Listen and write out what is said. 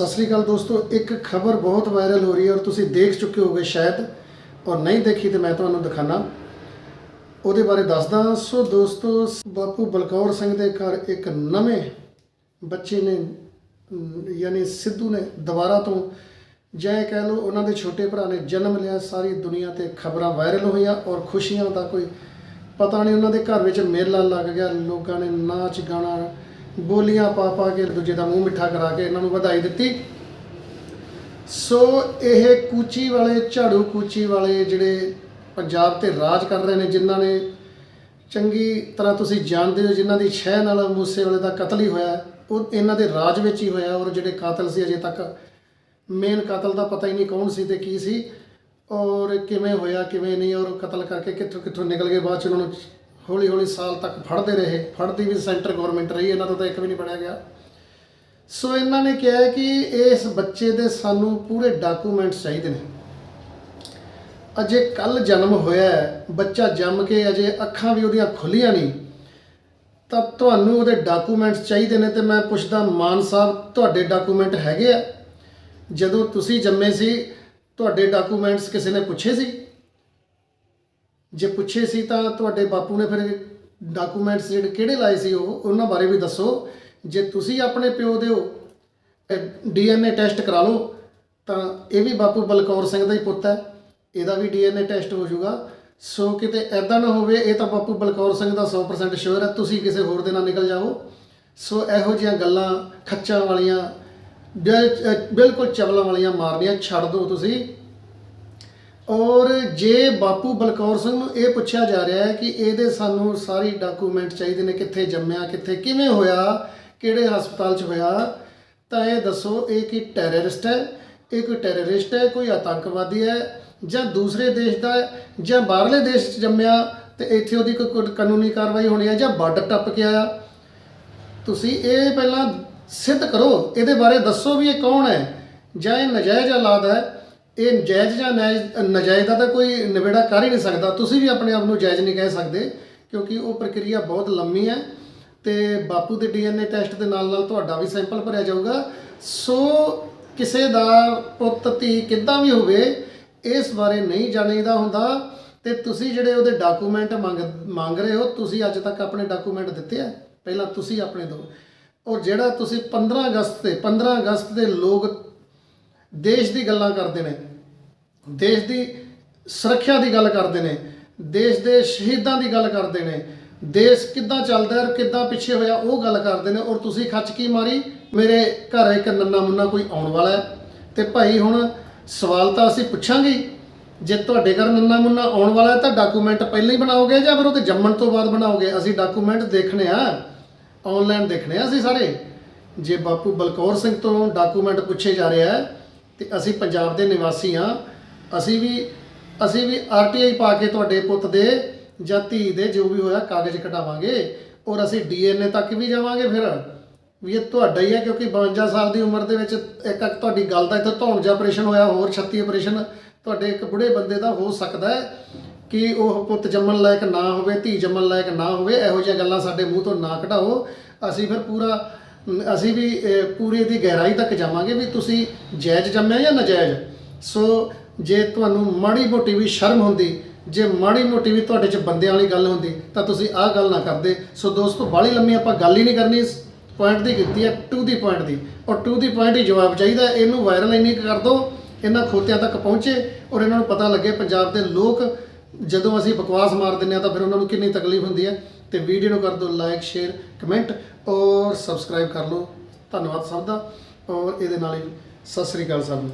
ਸਤਿ ਸ੍ਰੀ ਅਕਾਲ ਦੋਸਤੋ, ਇੱਕ ਖਬਰ ਬਹੁਤ ਵਾਇਰਲ ਹੋ ਰਹੀ ਹੈ ਔਰ ਤੁਸੀਂ ਦੇਖ ਚੁੱਕੇ ਹੋਗੇ ਸ਼ਾਇਦ ਔਰ ਨਹੀਂ ਦੇਖੀ ਤੇ ਮੈਂ ਤੁਹਾਨੂੰ ਦਿਖਾਣਾ ਉਹਦੇ ਬਾਰੇ ਦੱਸਦਾ, ਸੋ ਦੋਸਤੋ, ਬਾਪੂ ਬਲਕੌਰ ਸਿੰਘ ਦੇ ਘਰ ਇੱਕ ਨਵੇਂ ਬੱਚੇ ਨੇ ਯਾਨੀ ਸਿੱਧੂ ਨੇ ਦੁਬਾਰਾ ਤੋਂ, ਜੈ ਕਹਿ ਲਓ ਉਹਨਾਂ ਦੇ ਛੋਟੇ ਭਰਾ ਨੇ ਜਨਮ ਲਿਆ, ਸਾਰੀ ਦੁਨੀਆ ਤੇ ਖਬਰਾਂ ਵਾਇਰਲ ਹੋਈਆਂ ਔਰ ਖੁਸ਼ੀਆਂ ਦਾ ਕੋਈ ਪਤਾ ਨਹੀਂ ਉਹਨਾਂ ਦੇ ਘਰ ਵਿੱਚ ਮੇਲਾ ਲੱਗ ਗਿਆ, ਲੋਕਾਂ ਨੇ ਨਾਚ ਗਾਣਾ ਬੋਲੀਆਂ ਪਾ ਪਾ ਕੇ ਦੂਜੇ ਦਾ ਮੂੰਹ ਮਿੱਠਾ ਕਰਾ ਕੇ ਇਹਨਾਂ ਨੂੰ ਵਧਾਈ ਦਿੱਤੀ। ਸੋ ਇਹ ਕੂਚੀ ਵਾਲੇ, ਝਾੜੂ ਕੂਚੀ ਵਾਲੇ ਜਿਹੜੇ ਪੰਜਾਬ ਤੇ ਰਾਜ ਕਰ ਰਹੇ ਨੇ, ਜਿਨ੍ਹਾਂ ਨੇ ਚੰਗੀ ਤਰ੍ਹਾਂ ਤੁਸੀਂ ਜਾਣਦੇ ਹੋ, ਜਿਨ੍ਹਾਂ ਦੀ ਸ਼ਹਿ ਨਾਲ ਮੂਸੇ ਵਾਲੇ ਦਾ ਕਤਲ ਹੀ ਹੋਇਆ ਉਹ ਇਹਨਾਂ ਦੇ ਰਾਜ ਵਿੱਚ ਹੀ ਹੋਇਆ ਔਰ ਜਿਹੜੇ ਕਾਤਲ ਸੀ ਅਜੇ ਤੱਕ ਮੇਨ ਕਾਤਲ ਦਾ ਪਤਾ ਹੀ ਨਹੀਂ ਕੌਣ ਸੀ ਤੇ ਕੀ ਸੀ ਔਰ ਕਿਵੇਂ ਹੋਇਆ, ਕਿਵੇਂ ਨਹੀਂ ਔਰ ਕਤਲ ਕਰਕੇ ਕਿੱਥੋਂ ਕਿੱਥੋਂ ਨਿਕਲ ਗਏ, ਬਾਅਦ ਚ ਉਹਨਾਂ ਨੂੰ ਹੌਲੀ ਹੌਲੀ ਸਾਲ ਤੱਕ ਫੜਦੇ ਰਹੇ। ਫੜਦੀ ਵੀ ਸੈਂਟਰ ਗਵਰਨਮੈਂਟ ਰਹੀ, ਇਹਨਾਂ ਤੋਂ ਤਾਂ ਇੱਕ ਵੀ ਨਹੀਂ ਫੜਿਆ ਗਿਆ। ਸੋ ਇਹਨਾਂ ਨੇ ਕਿਹਾ ਕਿ ਇਸ ਬੱਚੇ ਦੇ ਸਾਨੂੰ ਪੂਰੇ ਡਾਕੂਮੈਂਟਸ ਚਾਹੀਦੇ ਨੇ। ਅਜੇ ਕੱਲ ਜਨਮ ਹੋਇਆ ਬੱਚਾ ਜੰਮ ਕੇ ਅਜੇ ਅੱਖਾਂ ਵੀ ਉਹਦੀਆਂ ਖੁੱਲੀਆਂ ਨਹੀਂ, ਤਾਂ ਤੁਹਾਨੂੰ ਉਹਦੇ ਡਾਕੂਮੈਂਟਸ ਚਾਹੀਦੇ ਨੇ ਤੇ ਮੈਂ ਪੁੱਛਦਾ, ਮਾਨ ਸਾਹਿਬ, ਤੁਹਾਡੇ ਡਾਕੂਮੈਂਟ ਹੈਗੇ ਆ? ਜਦੋਂ ਤੁਸੀਂ ਜੰਮੇ ਸੀ, ਤੁਹਾਡੇ ਡਾਕੂਮੈਂਟਸ ਕਿਸੇ ਨੇ ਪੁੱਛੇ ਸੀ? ਜੇ ਪੁੱਛੇ ਸੀ ਤਾਂ ਤੁਹਾਡੇ ਬਾਪੂ ਨੇ ਫਿਰ ਡਾਕੂਮੈਂਟਸ ਜਿਹੜੇ ਕਿਹੜੇ ਲਾਏ ਸੀ ਉਹ, ਉਹਨਾਂ ਬਾਰੇ ਵੀ ਦੱਸੋ। ਜੇ ਤੁਸੀਂ ਆਪਣੇ ਪਿਓ ਦੇ ਹੋ ਡੀਐਨਏ ਟੈਸਟ ਕਰਾ ਲਓ, ਤਾਂ ਇਹ ਵੀ ਬਾਪੂ ਬਲਕੌਰ ਸਿੰਘ ਦਾ ਹੀ ਪੁੱਤ ਹੈ। ਇਹਦਾ ਵੀ ਡੀਐਨਏ ਟੈਸਟ ਹੋ ਜਾਊਗਾ। ਸੋ ਕਿਤੇ ਐਦਾਂ ਨਾ ਹੋਵੇ, ਇਹ ਤਾਂ ਬਾਪੂ ਬਲਕੌਰ ਸਿੰਘ ਦਾ 100% ਸ਼ੋਰ ਹੈ, ਤੁਸੀਂ ਕਿਸੇ ਹੋਰ ਦੇ ਨਾਲ ਨਿਕਲ ਜਾਓ ਸੋ ਇਹੋ ਜਿਹੀਆਂ ਗੱਲਾਂ, ਖੱਚਾਂ ਵਾਲੀਆਂ ਬਿਲਕੁਲ ਚਵਲਾਂ ਵਾਲੀਆਂ ਮਾਰਨੀਆਂ, ਛੱਡ ਦਿਓ ਤੁਸੀਂ। ਔਰ ਜੇ ਬਾਪੂ ਬਲਕੌਰ ਸਿੰਘ ਨੂੰ ਇਹ ਪੁੱਛਿਆ ਜਾ ਰਿਹਾ ਹੈ ਕਿ ਇਹਦੇ ਸਾਨੂੰ ਸਾਰੀ ਡਾਕੂਮੈਂਟ ਚਾਹੀਦੇ ਨੇ, ਕਿੱਥੇ ਜੰਮਿਆ, ਕਿੱਥੇ ਕਿਵੇਂ ਹੋਇਆ, ਕਿਹੜੇ ਹਸਪਤਾਲ 'ਚ ਹੋਇਆ, ਤਾਂ ਇਹ ਦੱਸੋ, ਇਹ ਕੀ ਟੈਰਰਿਸਟ ਹੈ? ਇਹ ਕੋਈ ਟੈਰਰਿਸਟ ਹੈ, ਕੋਈ ਆਤੰਕਵਾਦੀ ਹੈ, ਜਾਂ ਦੂਸਰੇ ਦੇਸ਼ ਦਾ ਜਾਂ ਬਾਹਰਲੇ ਦੇਸ਼ 'ਚ ਜੰਮਿਆ ਤੇ ਇੱਥੇ ਉਹਦੀ ਕੋਈ ਕੋਈ ਕਾਨੂੰਨੀ ਕਾਰਵਾਈ ਹੋਣੀ ਹੈ, ਜਾਂ ਬਾਰਡਰ ਟੱਪ ਕੇ ਆਇਆ? ਤੁਸੀਂ ਇਹ ਪਹਿਲਾਂ ਸਿੱਧ ਕਰੋ, ਇਹਦੇ ਬਾਰੇ ਦੱਸੋ ਵੀ ਇਹ ਕੌਣ ਹੈ, ਜਾਂ ਇਹ ਨਜਾਇਜ਼ ਔਲਾਦ ਹੈ? ਇਹ ਜਾਇਜ਼ ਜਾਂ ਨਾਇਜ਼- ਨਾਜਾਇਜ਼ ਦਾ ਤਾਂ ਕੋਈ ਨਿਬੇੜਾ ਕਰ ਹੀ ਨਹੀਂ ਸਕਦਾ। ਤੁਸੀਂ ਵੀ ਆਪਣੇ ਆਪ ਨੂੰ ਜਾਇਜ਼ ਨਹੀਂ ਕਹਿ ਸਕਦੇ, ਕਿਉਂਕਿ ਉਹ ਪ੍ਰਕਿਰਿਆ ਬਹੁਤ ਲੰਮੀ ਹੈ ਤੇ ਬਾਪੂ ਦੇ ਡੀਐਨਏ ਟੈਸਟ ਦੇ ਨਾਲ ਨਾਲ ਤੁਹਾਡਾ ਵੀ ਸੈਂਪਲ ਭਰਿਆ ਜਾਊਗਾ। ਸੋ ਕਿਸੇ ਦਾ ਪੁੱਤ, ਧੀ ਕਿੱਦਾਂ ਵੀ ਹੋਵੇ, ਇਸ ਬਾਰੇ ਨਹੀਂ ਜਾਣੀਦਾ ਹੁੰਦਾ ਤੇ ਤੁਸੀਂ ਜਿਹੜੇ ਉਹਦੇ ਡਾਕੂਮੈਂਟ ਮੰਗ ਮੰਗ ਰਹੇ ਹੋ, ਤੁਸੀਂ ਅੱਜ ਤੱਕ ਆਪਣੇ ਡਾਕੂਮੈਂਟ ਦਿੱਤੇ ਆ। ਪਹਿਲਾਂ ਤੁਸੀਂ ਆਪਣੇ ਦਿਓ। ਔਰ ਜਿਹੜਾ ਤੁਸੀਂ 15 ਅਗਸਤ ਤੇ 15 ਅਗਸਤ ਦੇ ਲੋਕ ਦੇਸ਼ ਦੀ ਗੱਲਾਂ ਕਰਦੇ ਨੇ ਦੇਸ਼ ਦੀ ਸੁਰੱਖਿਆ ਦੀ ਗੱਲ ਕਰਦੇ ਨੇ, ਦੇਸ਼ ਦੇ ਸ਼ਹੀਦਾਂ ਦੀ ਗੱਲ ਕਰਦੇ ਨੇ, ਦੇਸ਼ ਕਿੱਦਾਂ ਚੱਲਦਾ ਹੈ ਔਰ ਕਿੱਦਾਂ ਪਿੱਛੇ ਹੋਇਆ, ਉਹ ਗੱਲ ਕਰਦੇ ਨੇ, ਔਰ ਤੁਸੀਂ ਖੱਚ ਕੀ ਮਾਰੀ? ਮੇਰੇ ਘਰ ਇੱਕ ਨੰਨਾ ਮੁੰਨਾ ਕੋਈ ਆਉਣ ਵਾਲਾ ਹੈ। ਤੇ ਭਾਈ ਹੁਣ ਸਵਾਲ ਤਾਂ ਅਸੀਂ ਪੁੱਛਾਂਗੇ ਜੇ ਤੁਹਾਡੇ ਘਰ ਨੰਨਾ ਮੁੰਨਾ ਆਉਣ ਵਾਲਾ ਹੈ ਤਾਂ ਡਾਕੂਮੈਂਟ ਪਹਿਲਾਂ ਹੀ ਬਣਾਓਗੇ ਜਾਂ ਫਿਰ ਉਹਦੇ ਜੰਮਣ ਤੋਂ ਬਾਅਦ ਬਣਾਓਗੇ? ਅਸੀਂ ਡਾਕੂਮੈਂਟ ਦੇਖਣੇ ਆ। ਆਨਲਾਈਨ ਦੇਖਣੇ ਆ ਅਸੀਂ ਸਾਰੇ। ਜੇ ਬਾਪੂ ਬਲਕੌਰ ਸਿੰਘ ਤੋਂ ਡਾਕੂਮੈਂਟ ਪੁੱਛੇ ਜਾ ਰਿਹਾ ਹੈ, ਤੇ ਅਸੀਂ ਪੰਜਾਬ ਦੇ ਨਿਵਾਸੀ ਹਾਂ। ਅਸੀਂ ਵੀ ਅਸੀਂ ਵੀ ਆਰਟੀਆਈ ਪਾ ਕੇ ਤੁਹਾਡੇ ਪੁੱਤ ਦੇ ਜਾਂ ਧੀ ਦੇ ਜੋ ਵੀ ਹੋਇਆ ਕਾਗਜ਼ ਕਟਾਵਾਂਗੇ ਔਰ ਅਸੀਂ ਡੀਐਨਏ ਤੱਕ ਵੀ ਜਾਵਾਂਗੇ ਫਿਰ। ਵੀ ਇਹ ਤੁਹਾਡਾ ਹੀ ਹੈ ਕਿਉਂਕਿ 52 ਸਾਲ ਦੀ ਉਮਰ ਦੇ ਵਿੱਚ ਇੱਕ ਇੱਕ ਤੁਹਾਡੀ ਗੱਲ ਦਾ ਇੱਥੇ ਧੌਣ ਜਿਹਾ ਆਪਰੇਸ਼ਨ ਹੋਇਆ ਹੋਰ 36 ਆਪਰੇਸ਼ਨ ਤੁਹਾਡੇ ਇੱਕ ਬੁੜੇ ਬੰਦੇ ਦਾ ਹੋ ਸਕਦਾ ਹੈ ਕਿ ਉਹ ਪੁੱਤ ਜੰਮਣ ਲਾਇਕ ਨਾ ਹੋਵੇ ਧੀ ਜੰਮਣ ਲਾਇਕ ਨਾ ਹੋਵੇ ਇਹੋ ਜਿਹੀਆਂ ਗੱਲਾਂ ਸਾਡੇ ਮੂੰਹ ਤੋਂ ਨਾ ਕਢਾਓ। ਅਸੀਂ ਫਿਰ ਪੂਰਾ ਅਸੀਂ ਵੀ ਅਹ, ਪੂਰੀ ਦੀ ਗਹਿਰਾਈ ਤੱਕ ਜਾਵਾਂਗੇ ਵੀ ਤੁਸੀਂ ਜਾਇਜ਼ ਜੰਮਿਆ ਜਾਂ ਨਜਾਇਜ਼? ਸੋ ਜੇ ਤੁਹਾਨੂੰ ਮਾੜੀ ਮੋਟੀ ਵੀ ਸ਼ਰਮ ਹੁੰਦੀ, ਜੇ ਮਾੜੀ ਮੋਟੀ ਵੀ ਤੁਹਾਡੇ 'ਚ ਬੰਦਿਆਂ ਵਾਲੀ ਗੱਲ ਹੁੰਦੀ, ਤਾਂ ਤੁਸੀਂ ਆਹ ਗੱਲ ਨਾ ਕਰਦੇ। ਸੋ ਦੋਸਤੋ ਬਾਲੀ ਲੰਮੀ ਆਪਾਂ ਗੱਲ ਹੀ ਨਹੀਂ ਕਰਨੀ ਇਸ ਪੁਆਇੰਟ ਦੀ, ਕੀਤੀ ਹੈ ਟੂ ਦੀ ਪੁਆਇੰਟ ਦੀ। ਔਰ ਟੂ ਦੀ ਪੁਆਇੰਟ ਹੀ ਜਵਾਬ ਚਾਹੀਦਾ ਇਹਨੂੰ ਵਾਇਰਲ ਇੰਨੀ ਕੁ ਕਰ ਦਿਓ ਇਹਨਾਂ ਖੋਤਿਆਂ ਤੱਕ ਪਹੁੰਚੇ ਔਰ ਇਹਨਾਂ ਨੂੰ ਪਤਾ ਲੱਗੇ ਪੰਜਾਬ ਦੇ ਲੋਕ ਜਦੋਂ ਅਸੀਂ ਬਕਵਾਸ ਮਾਰ ਦਿੰਦੇ ਆ ਤਾਂ ਫਿਰ ਉਹਨਾਂ ਨੂੰ ਕਿੰਨੀ ਤਕਲੀਫ ਹੁੰਦੀ ਹੈ। ਤੇ ਵੀਡੀਓ ਨੂੰ ਕਰ ਦਿਓ ਲਾਈਕ ਸ਼ੇਅਰ ਕਮੈਂਟ ਔਰ ਸਬਸਕ੍ਰਾਈਬ ਕਰ ਲਓ। ਧੰਨਵਾਦ ਸਭ ਦਾ। ਔਰ ਇਹਦੇ ਨਾਲ ਹੀ ਸਤਿ ਸ੍ਰੀ ਅਕਾਲ ਸਭ ਨੂੰ।